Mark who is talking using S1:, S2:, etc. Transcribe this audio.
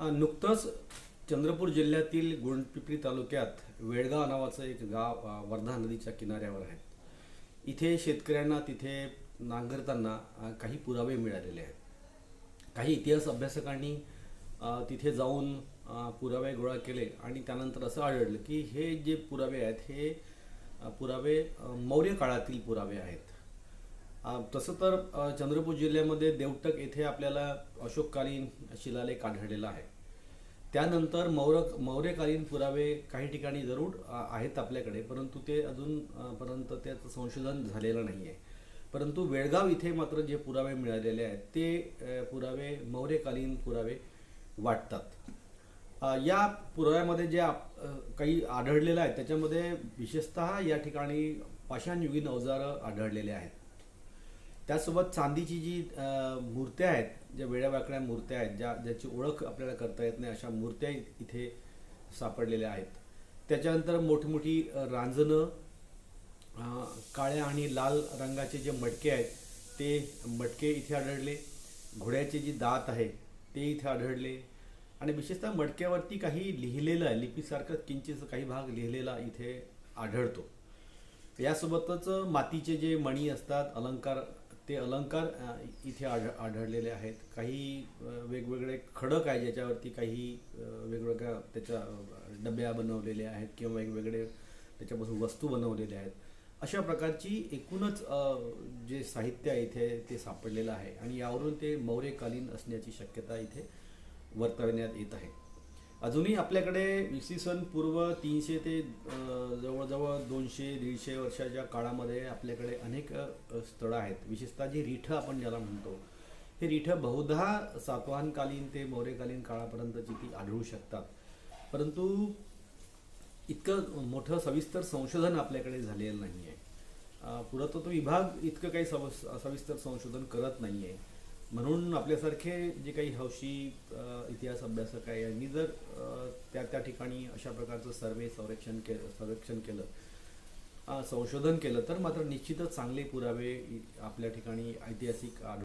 S1: नुकतंच चंद्रपूर जिल्ह्यातील गुंडपिंपरी तालुक्यात वेळगाव नावाचं एक गाव वर्धा नदीच्या किनाऱ्यावर आहे. इथे शेतकऱ्यांना तिथे नांगरताना काही पुरावे मिळालेले आहेत. काही इतिहास अभ्यासकांनी तिथे जाऊन पुरावे गोळा केले आणि त्यानंतर असं आढळलं की हे जे पुरावे आहेत हे पुरावे मौर्य काळातील पुरावे आहेत. तसं तर चंद्रपूर जिल्ह्यामध्ये देवटक येथे आपल्याला अशोककालीन शिलालेख आढळलेला आहे. त्यानंतर मौर मौर्यकालीन पुरावे काही ठिकाणी जरूर आहेत आपल्याकडे परंतु ते अजून पर्यंत त्याचं संशोधन झालेलं नाही आहे परंतु वेळगाव इथे मात्र जे पुरावे मिळालेले आहेत ते पुरावे मौर्यकालीन पुरावे वाटतात. या पुराव्यामध्ये जे आप- काही आढळलेलं आहे त्याच्यामध्ये विशेषतः या ठिकाणी पाषाणयुगीन अवजारं आढळलेले आहेत. त्यासोबत चांदीची जी मूर्त्या आहेत ज्या वेड्यावाकड्या मूर्त्या आहेत ज्या ज्याची ओळख आपल्याला करता येत नाही अशा मूर्त्या इथे सापडलेल्या आहेत. त्याच्यानंतर मोठमोठी रांजणं काळ्या आणि लाल रंगाचे जे मटके आहेत ते मटके इथे आढळले. घोड्याचे जी दात आहे ते इथे आढळले. आणि विशेषतः मटक्यावरती काही लिहिलेलं आहे लिपीसारखं किंचित काही भाग लिहिलेला इथे आढळतो. यासोबतच मातीचे जे मणी असतात अलंकार ते अलंकार इथे आढ आढळलेले आहेत. काही वेगवेगळे खडक आहे ज्याच्यावरती काही वेगवेगळ्या त्याच्या डब्या बनवलेल्या आहेत किंवा वेगवेगळे त्याच्यापासून वस्तू बनवलेल्या आहेत. अशा प्रकारची एकूणच जे साहित्य आहे इथे ते सापडलेलं आहे आणि यावरून ते मौर्यकालीन असण्याची शक्यता इथे वर्तवण्यात येत आहे. अजूनही आपल्याकडे इसवी सन पूर्व तीनशे ते जवळजवळ दोनशे दीडशे वर्षाच्या काळामध्ये आपल्याकडे अनेक स्थळं आहेत. विशेषतः जी रिठं आपण ज्याला म्हणतो हे रिठं बहुधा सातवाहनकालीन ते मौर्यकालीन काळापर्यंतची ती आढळू शकतात. परंतु इतकं मोठं सविस्तर संशोधन आपल्याकडे झालेलं नाही आहे पुरातत्व विभाग इतकं काही सव सविस्तर संशोधन करत नाही आहे म्हणून आपल्यासारखे जे काही हौशी इतिहास अभ्यासक आहे यांनी जर त्या त्या ठिकाणी अशा प्रकारचं सर्वे संरक्षण के संरक्षण केलं संशोधन केलं तर मात्र निश्चितच चांगले पुरावे आपल्या ठिकाणी ऐतिहासिक आढळून